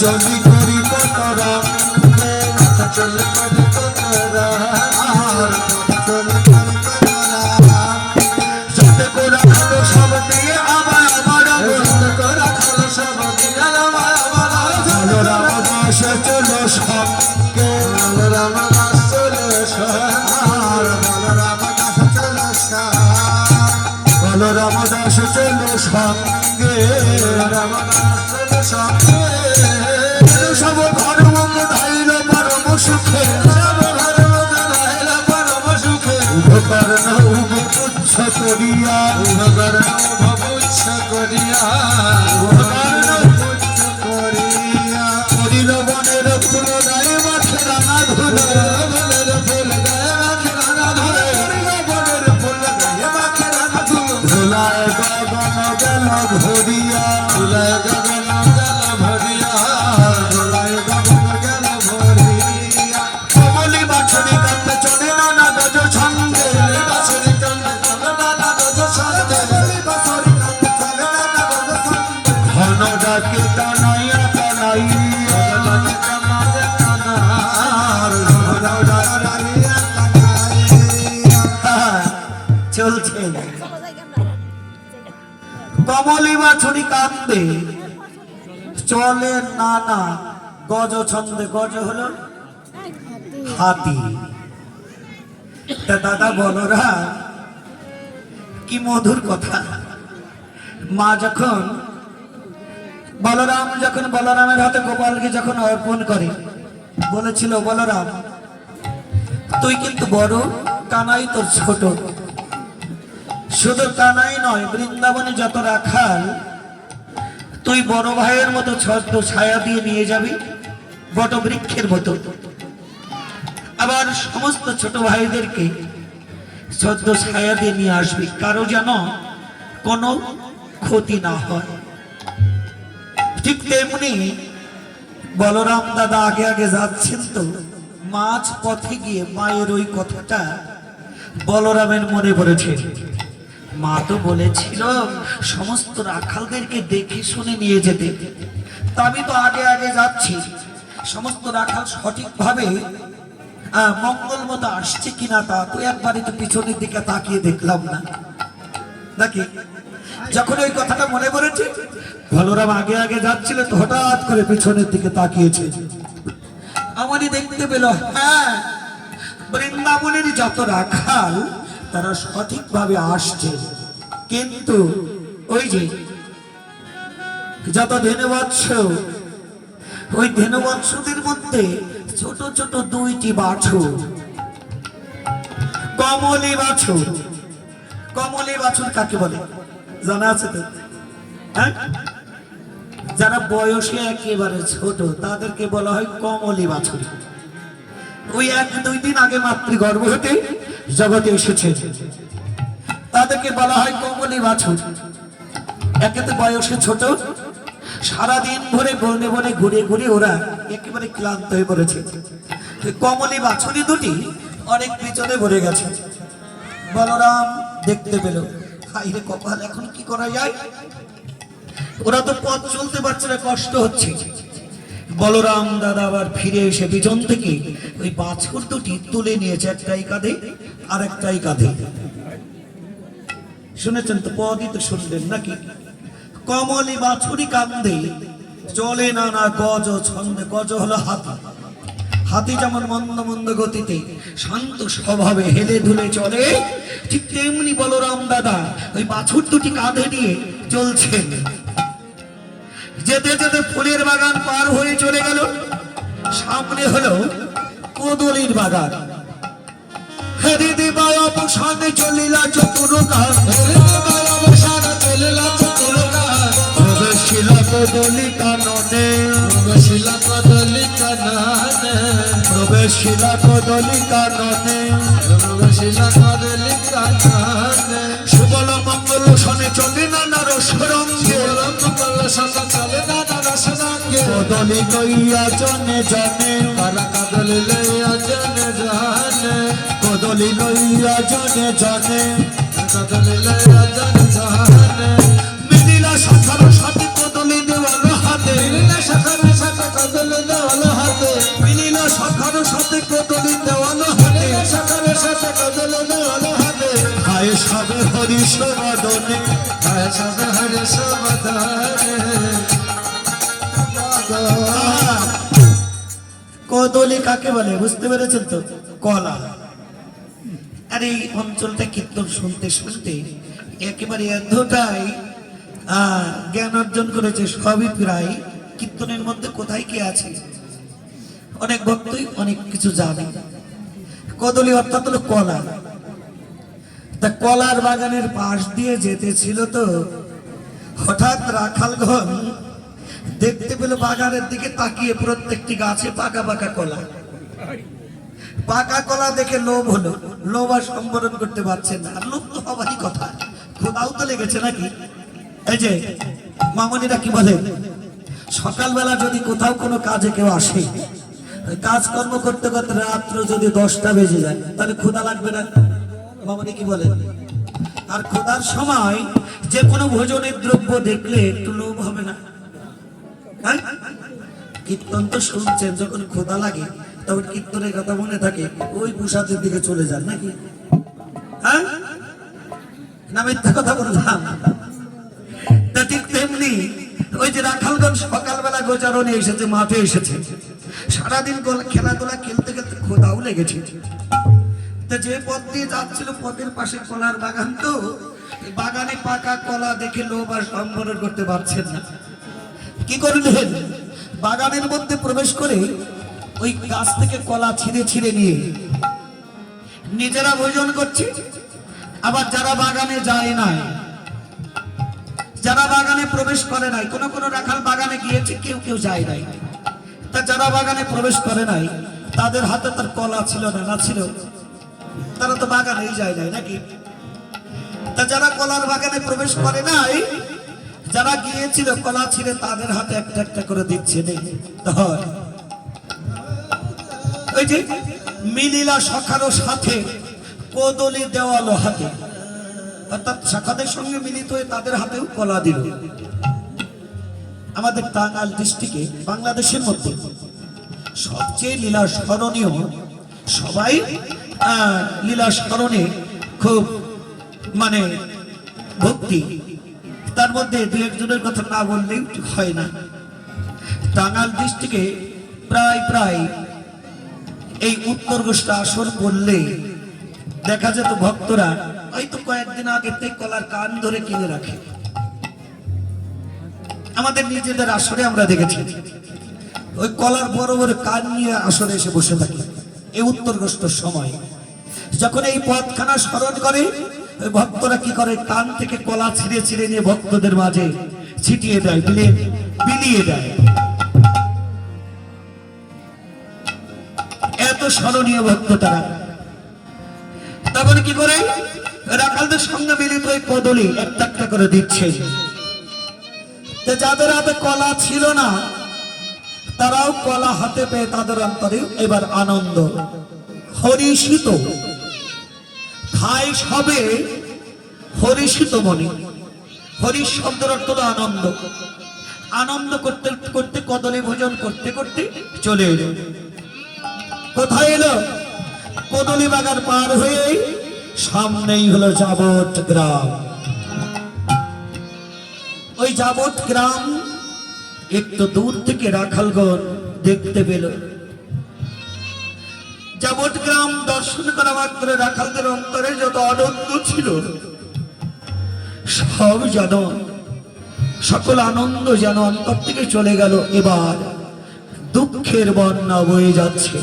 চলি করি কতরা চলি করি উপকরণ উপপুচ্ছ করিয়া উপকরণ উপপুচ্ছ করিয়া উপকরণ উপপুচ্ছ করিয়া করিল বনের ফুল গায়ে মাঠে রাঙা ধুলো বনের চলছে কমলি বাছুরি কান্দে চলে নানা গজ ছন্দে, গজ হলো হাতি। তা দাদা বলরা কি মধুর কথা। মা যখন বলরাম যখন বলরামের হাতে গোপালকে যখন অর্পণ করে, বলেছিল, বলরাম, তুই কিন্তু বড়, কানাই তোর ছোট। শুধু কানাই নয়, বৃন্দাবনে যত রাখাল, তুই বড় ভাইয়ের মতো ছদ্ম ছায়া দিয়ে নিয়ে যাবি, বট বৃক্ষের মতো। আবার সমস্ত ছোট ভাইদেরকে ছদ্ম ছায়া দিয়ে নিয়ে আসবি। কারও যেন কোনো ক্ষতি না হয়। ঠিক তেমনি বলরাম দাদা আগে আগে যাচ্ছেন তো মাছ পথে গিয়ে মায়ের ওই কথাটা বলরামের মনে পড়েছে। মা তো বলেছিল, সমস্ত রাখালদেরকে দেখে শুনে নিয়ে যেতে। আমি তো আগে আগে যাচ্ছি। সমস্ত রাখাল সঠিকভাবে মঙ্গল মতো আসছে কিনা তা তো একবারই তো পিছনের দিকে তাকিয়ে দেখলাম না। নাকি? যখন ওই কথাটা মনে পড়েছে, বলরাম আগে আগে যাচ্ছিল তো হঠাৎ করে পিছনের দিকে তাকিয়েছে। আমারই দেখতে পেল হ্যাঁ বৃন্দাবনের যত রাখাল, তারা সঠিকভাবে আসছে। কিন্তু ওই যে, যত ধেনুবৎস, ওই ধেনুবৎসদের মধ্যে ছোট ছোট দুইটি বাছুর কমলি বাছুর কমলি বাছুর কাকে বলে? জানা আছে তো? হ্যাঁ? যারা বয়সে একেবারে ছোট, তাদেরকে বলা হয় কমলি বাছুর। ওই এক দুই দিন আগে মাতৃগর্ভ হতে জগতে এসেছে। তাদেরকে বলা হয় কমলি বাছুর। একেতে বয়সে ছোট, সারাদিন ভরে বনে বনে ঘুরে ঘুরে ওরা একেবারে ক্লান্ত হয়ে পড়েছে। কমলি বাছুরি দুটি অনেক পিছনে ভরে গেছে। বলরাম দেখতে পেল। হাইরে কপাল, এখন কি করা যায়? ওরা তো পথ চলতে পারছে না, কষ্ট হচ্ছে। বলরাম দাদা আবার ফিরে এসে পিছন থেকে ওই দুটি তুলে নিয়েছে, একটাই কাঁধে আর একটাই কাঁধে। শুনেছেন তো, পদই তো শুনলেন নাকি? কমলি বাছুরি কান্দে, চলে না না গজ ছন্দে, গজ হলো হাতি। হাতি যেমন মন্দ মন্দ গতিতে শান্ত স্বভাবে হেলে ধুলে চলে, ঠিক তেমনি বলরাম দাদা ওই বাছুর দুটি কাঁধে নিয়ে চলছেন যেতে যেতে ফুলের বাগান পার হয়ে চলে গেল। সামনে হলো কদলির বাগান। হরে দেবায় অবসানে চলিলা চতুরকার অবসানে প্রবেশিলা কদলি কাননে প্রবেশিলা কদলি কাননে প্রবেশিলা কদলি কাননে প্রবেশিলা কদলি কাননে সুবল মঙ্গল শনে চলে না না রসরঙ্গে মঙ্গল শনে চলে না না রসরঙ্গে কদলি কইয়া জনে জনে তারা কদলি লইয়া জনে জনে। কদলি লইয়া জনে জনে কদলি লইয়া জনে জনে। মিলিলা শাখার হরিষ বদনে সবে কদলি কাকে বলে বুঝতে পেরেছেন তো কলা আর এই অঞ্চলটা কীর্তন শুনতে শুনতে একেবারে এতটাই জ্ঞান অর্জন করেছে সবই প্রায়। কীর্তনের মধ্যে কোথায় কি আছে অনেক ভক্তই অনেক কিছু জানে কদলি অর্থাৎ হলো কলা। তা কলার বাগানের পাশ দিয়ে যেতেছিল তো। হঠাৎ রাখালগণ দেখতে পেল বাগানের দিকে তাকিয়ে প্রত্যেকটি গাছে পাকা পাকা কলা। পাকা কলা দেখে লোভ হলো। লোভ আর সম্বরণ করতে পারছে না। লোভ তো হবারই কথা। খোদাও তো লেগেছে নাকি? এই যে, মামনিরা কি বলে? সকালবেলা যদি কোথাও কোনো কাজে কেউ আসে, কাজকর্ম করতে করতে রাত্র যদি দশটা বেজে যায়, তাহলে ক্ষুধা লাগবে না? মামনি কি বলে আর ক্ষুধার সময় যে কোনো ভোজনের দ্রব্য দেখলে একটু লোভ হবে না। হ্যাঁ? কীর্তন তো শুনছেন, যখন ক্ষুধা লাগে, তখন কীর্তনের কথা মনে থাকে, ওই প্রসাদের দিকে চলে যান, নাকি? হ্যাঁ? না, মিথ্যা কথা বললাম। তা ঠিক তেমনি ওই যে রাখালগঞ্জ সকালবেলা গোচারণে এসেছে, মাঠে এসেছে। সারাদিন খেলাধুলা খেলতে খেলতে খোদাও লেগেছে। যে পথ দিয়ে যাচ্ছিল, পথের পাশে কলার বাগান তো। বাগানে পাকা কলা দেখে লোভ আর সম্বরণ করতে পারছেন না। কি করলেন? বাগানের মধ্যে প্রবেশ করে ওই গাছ থেকে কলা ছিঁড়ে ছিঁড়ে নিয়ে নিজেরা ভোজন করছে। আবার যারা বাগানে যায় নাই, যারা বাগানে প্রবেশ করে নাই, কোন কোন রাখাল বাগানে গিয়েছে, কেউ কেউ যায় নাই। তা যারা বাগানে প্রবেশ করে নাই, তাদের হাতে তার কলা ছিল না না ছিল। তারা তো বাগানেই যায় নাই নাকি? তা যারা কলার বাগানে প্রবেশ করে নাই, যারা গিয়েছিল কলা ছিঁড়ে তাদের হাতে একটা একটা করে দিচ্ছে ওই যে মিলিলা সাথে কদলি দেওয়ালো হাতে। অর্থাৎ শাখাদের সঙ্গে মিলিত হয়ে তাদের হাতেও কলা দিল। আমাদের টাঙ্গাল ডিস্ট্রিক্টে, বাংলাদেশের মধ্যে সবচেয়ে লীলা স্মরণীয় সবাই লীলা স্মরণে খুব মানে ভক্তি। তার মধ্যে দু একজনের কথা না হয় না। টাঙ্গাল প্রায় প্রায় এই উত্তর গোষ্ঠী আসর দেখা যেত ভক্তরা হয়তো কয়েকদিন আগে থেকে কলার কান ধরে কিনে রাখে। আমাদের নিজেদের আসরে আমরা দেখেছি। ওই কলার বড় বড় কান নিয়ে আসরে এসে বসে থাকে। এই উত্তরগ্রস্ত সময়। যখন এই পথখানা স্মরণ করে, ভক্তরা কি করে? কান থেকে কলা ছিঁড়ে ছিঁড়ে নিয়ে ভক্তদের মাঝে ছিটিয়ে দেয় বিলিয়ে বিলিয়ে দেয়। এত স্মরণীয় ভক্ত তারা তখন কি করে? রাখালদের সঙ্গে মিলিত ওই কদলি একটা একটা করে দিচ্ছে। যাদের হাতে কলা ছিল না তারাও কলা হাতে পেয়ে তাদের অন্তরে এবার আনন্দ। হরিষিত। খায় সবে হরিষিত মনে হরিষ শব্দের অর্থ আনন্দ। আনন্দ করতে করতে, কদলে ভোজন করতে করতে চলে এলো। কোথায় এলো? কদলি বাগান পার হয়ে সামনেই হলো যাবত গ্রাম। ওই যাবত গ্রাম একটু দূর থেকে রাখালগণ দেখতে পেল। যাবত গ্রাম দর্শন করা মাত্র রাখালদের অন্তরে যত আনন্দ ছিল, সব যেন, সকল আনন্দ যেন অন্তর থেকে চলে গেল। এবার দুঃখের বন্যা বয়ে যাচ্ছে।